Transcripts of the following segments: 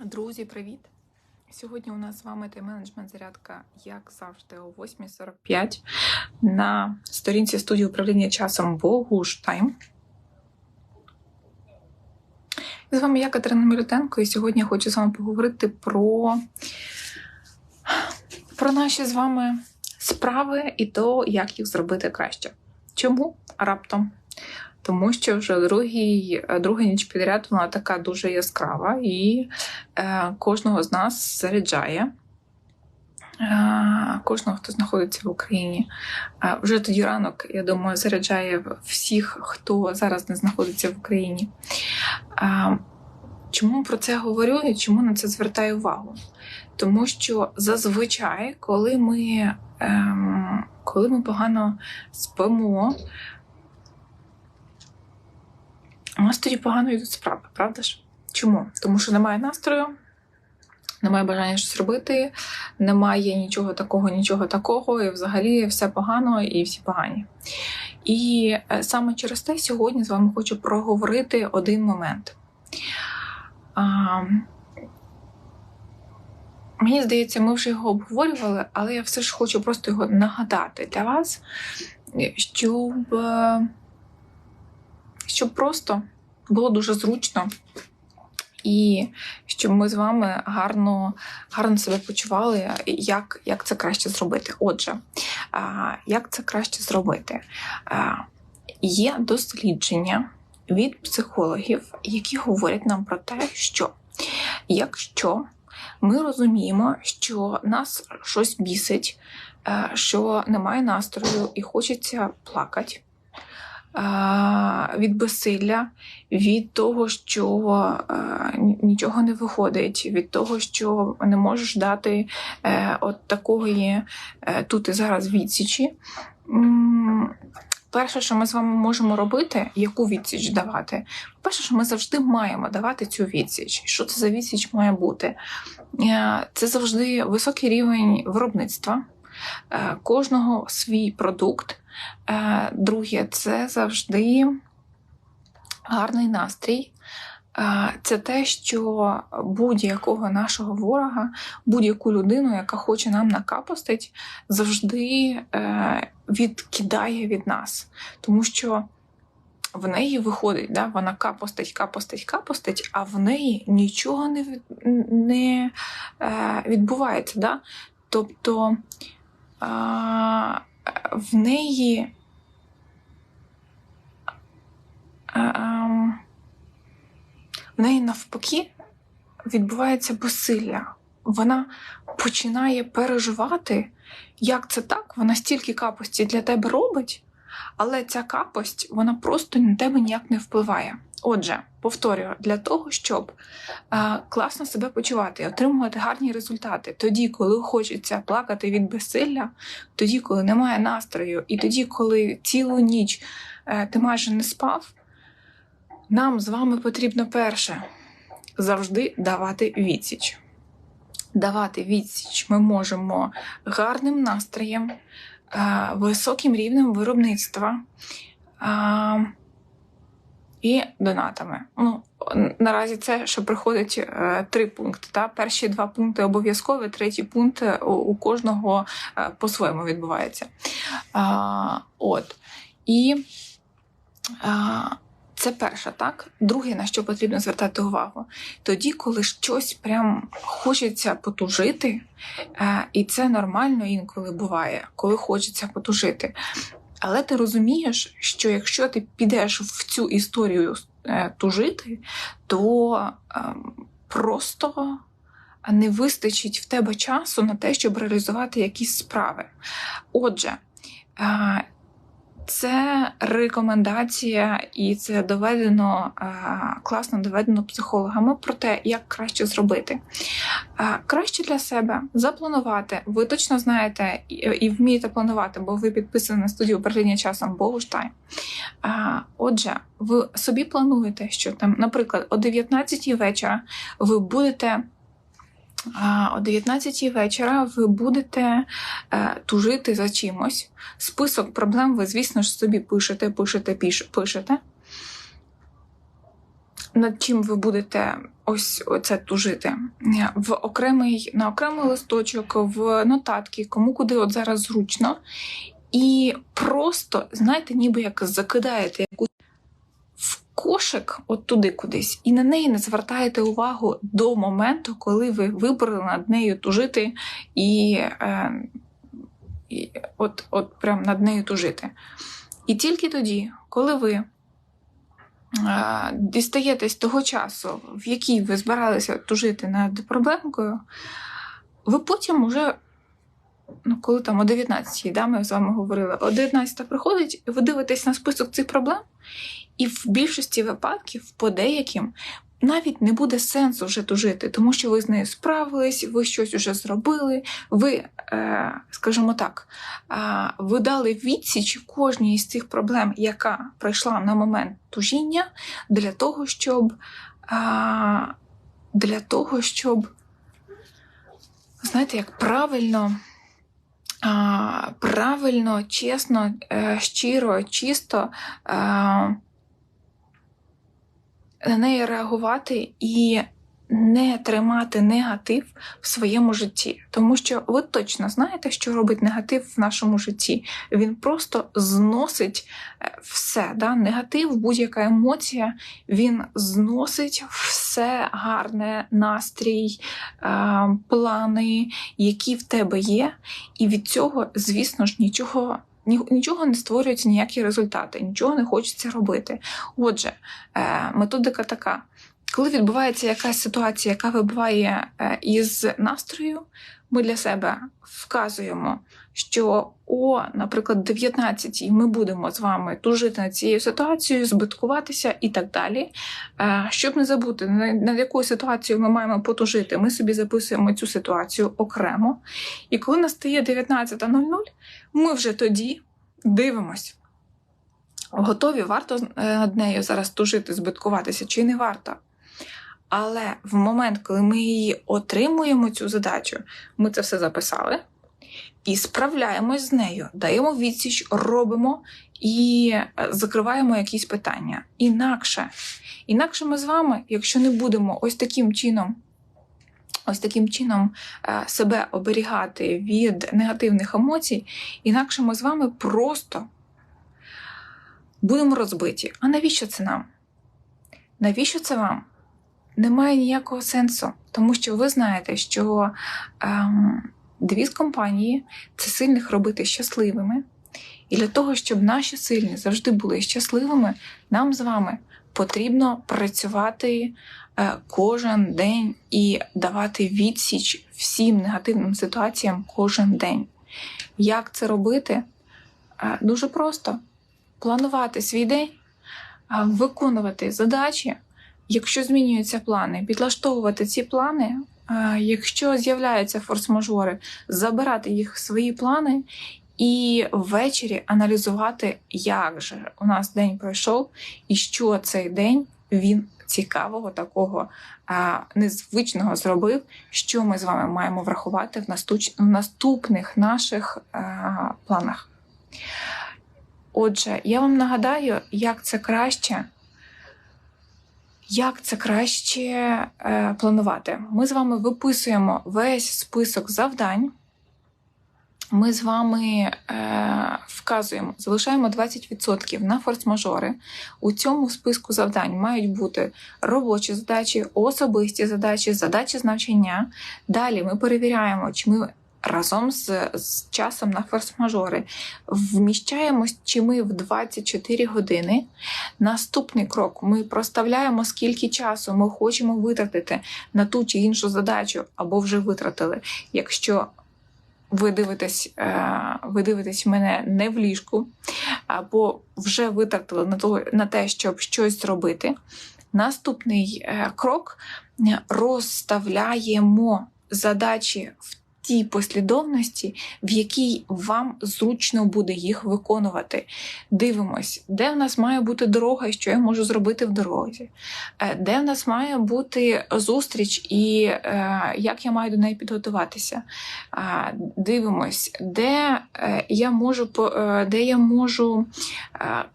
Друзі, привіт! Сьогодні у нас з вами тайм-менеджмент зарядка, як завжди, о 8.45 на сторінці студії управління часом Богуш Тайм. З вами я Катерина Мілютенко, і сьогодні я хочу з вами поговорити про, про наші з вами справи і то, як їх зробити краще. Чому раптом? Тому що вже другий, друга ніч підряд вона така дуже яскрава і е, кожного з нас заряджає. Е, кожного, хто знаходиться в Україні. Е, вже тоді ранок, я думаю, заряджає всіх, хто зараз не знаходиться в Україні. Е, чому про це говорю і чому на це звертаю увагу? Тому що зазвичай, коли ми, ем, коли ми погано спимо, у нас тоді погано йдуть справи, правда ж? Чому? Тому що немає настрою, немає бажання щось робити, немає нічого такого, нічого такого, і взагалі все погано і всі погані. І е, саме через те сьогодні з вами хочу проговорити один момент. А, Мені здається, ми вже його обговорювали, але я все ж хочу просто його нагадати для вас, щоб. Е, щоб просто було дуже зручно. І щоб ми з вами гарно гарно себе почували, як як це краще зробити. Отже, як це краще зробити? Є дослідження від психологів, які говорять нам про те, що якщо ми розуміємо, що нас щось бісить, що немає настрою і хочеться плакати від безсилля, від того, що нічого не виходить, від того, що не можеш дати е, от такої е, тут і зараз відсічі. Перше, що ми з вами можемо робити, яку відсіч давати? Перше, що ми завжди маємо давати цю відсіч. Що це за відсіч має бути? Е, це завжди високий рівень виробництва, кожного свій продукт. Е, друге, це завжди гарний настрій. Е, це те, що будь-якого нашого ворога, будь-яку людину, яка хоче нам накапостить, завжди е, відкидає від нас. Тому що в неї виходить, да, вона капостить, капостить, капостить, а в неї нічого не не відбувається. Да? Тобто в неї в неї навпаки відбувається безсилля. Вона починає переживати, як це так, вона стільки капості для тебе робить, але ця капость вона просто на тебе ніяк не впливає. Отже, повторюю, для того, щоб е, класно себе почувати отримувати гарні результати, тоді, коли хочеться плакати від безсилля, тоді, коли немає настрою, і тоді, коли цілу ніч е, ти майже не спав, нам з вами потрібно перше завжди давати відсіч. Давати відсіч ми можемо гарним настроєм, е, високим рівнем виробництва. Е, і донатами. Ну, Наразі це, що приходить е, три пункти. Та? Перші два пункти обов'язкові, третій пункт у, у кожного е, по-своєму відбувається. А, От. І а, це перше, так? Друге, на що потрібно звертати увагу. Тоді, коли щось прям хочеться потужити, е, і це нормально інколи буває, коли хочеться потужити. Але ти розумієш, що якщо ти підеш в цю історію е, тужити, то е, просто не вистачить в тебе часу на те, щоб реалізувати якісь справи. Отже, е, це рекомендація, і це доведено е, класно доведено психологами про те, як краще зробити. Е, краще для себе запланувати. Ви точно знаєте і вмієте планувати, бо ви підписані на студію управління часом Богуштайм. Е, отже, ви собі плануєте, що там, наприклад, о 19 вечора ви будете о 19 вечора ви будете е, тужити за чимось. Список проблем ви, звісно ж, собі пишете, пишете, пишете. Над чим ви будете ось це тужити в окремий на окремий листочок, в нотатки, кому куди от зараз зручно, і просто, знаєте, ніби як закидаєте якусь кошик от туди кудись, і на неї не звертаєте увагу до моменту, коли ви вибрали над нею тужити і, е, і от, от прям над нею тужити. І тільки тоді, коли ви е, дістаєтесь того часу, в який ви збиралися тужити над проблемкою, ви потім уже, ну, коли там о 19-й, да, ми з вами говорили, о 19-та приходить, ви дивитесь на список цих проблем, і в більшості випадків, по деяким, навіть не буде сенсу вже тужити, тому що ви з нею справились, ви щось вже зробили, ви, е, скажімо так, е, ви дали відсіч кожній з цих проблем, яка прийшла на момент тужіння, для того, щоб е, для того, щоб, знаєте, як правильно. Правильно, чесно, щиро, чисто на неї реагувати і не тримати негатив в своєму житті, тому що ви точно знаєте, що робить негатив в нашому житті. Він просто зносить е, все. Да? Негатив, будь-яка емоція, він зносить все гарне, настрій, е, плани, які в тебе є, і від цього, звісно ж, нічого нічого не створюються ніякі результати, нічого не хочеться робити. Отже, е, методика така. Коли відбувається якась ситуація, яка вибиває е, із настрою, ми для себе вказуємо, що о, наприклад, 19-й ми будемо з вами тужити над цією ситуацією, збиткуватися і так далі. Е, щоб не забути, над якою ситуацією ми маємо потужити, ми собі записуємо цю ситуацію окремо. І коли настає 19.00, ми вже тоді дивимось. Готові, варто е, над нею зараз тужити, збиткуватися чи не варто. Але в момент, коли ми її отримуємо, цю задачу, ми це все записали і справляємось з нею, даємо відсіч, робимо і е, закриваємо якісь питання. Інакше, інакше ми з вами, якщо не будемо ось таким чином. Ось таким чином е, себе оберігати від негативних емоцій, інакше ми з вами просто будемо розбиті. А навіщо це нам? Навіщо це вам? Немає ніякого сенсу, тому що ви знаєте, що ем, девіз компанії це сильних робити щасливими. І для того, щоб наші сильні завжди були щасливими, нам з вами потрібно працювати е, кожен день і давати відсіч всім негативним ситуаціям кожен день. Як це робити? Е, дуже просто планувати свій день, е, виконувати задачі. Якщо змінюються плани, підлаштовувати ці плани, якщо з'являються форс-мажори, забирати їх в свої плани і ввечері аналізувати, як же у нас день пройшов, і що цей день він цікавого, такого незвичного зробив, що ми з вами маємо врахувати в, наступних наших планах. Отже, я вам нагадаю, як це краще. Як це краще е, планувати? Ми з вами виписуємо весь список завдань. Ми з вами е, вказуємо, залишаємо 20% на форс-мажори. У цьому списку завдань мають бути робочі задачі, особисті задачі, задачі з навчання. Далі ми перевіряємо, чи ми разом з, з часом на форс-мажори вміщаємось, чи ми в 24 години. Наступний крок ми проставляємо, скільки часу ми хочемо витратити на ту чи іншу задачу, або вже витратили. Якщо ви дивитесь, е, ви дивитесь мене не в ліжку, або вже витратили на того, на те, щоб щось зробити. Наступний е, крок розставляємо задачі в тій послідовності, в якій вам зручно буде їх виконувати. Дивимось, де в нас має бути дорога і що я можу зробити в дорозі, Е, де в нас має бути зустріч і е, як я маю до неї підготуватися. Дивимось, де е, я можу де я можу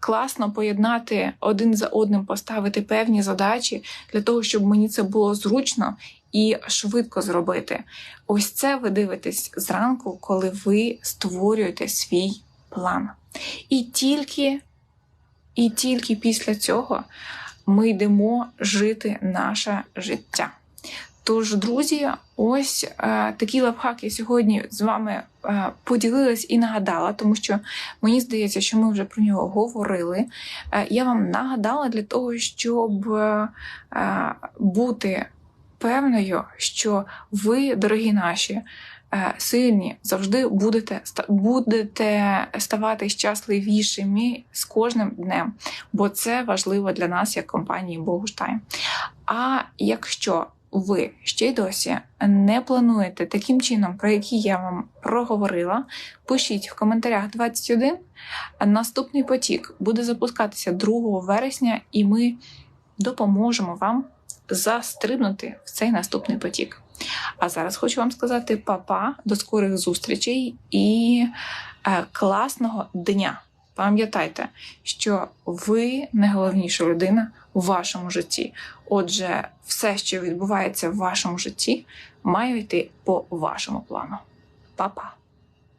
класно поєднати один за одним, поставити певні задачі для того, щоб мені це було зручно і швидко зробити. Ось це ви дивитесь зранку, коли ви створюєте свій план. І тільки, і тільки після цього ми йдемо жити наше життя. Тож, друзі, ось е, такий лайфхак я сьогодні з вами е, поділилась і нагадала, тому що мені здається, що ми вже про нього говорили. Е, я вам нагадала для того, щоб е, е, бути певною, що ви, дорогі наші, е, сильні, завжди будете, будете ставати щасливішими з кожним днем, бо це важливо для нас, як компанії Богуштайм. А якщо ви ще й досі не плануєте таким чином, про який я вам проговорила, пишіть в коментарях 21. Наступний потік буде запускатися 2 вересня, і ми допоможемо вам застрибнути в цей наступний потік. А зараз хочу вам сказати па-па, до скорих зустрічей і е, класного дня. Пам'ятайте, що ви найголовніша людина у вашому житті. Отже, все, що відбувається в вашому житті, має йти по вашому плану. Па-па!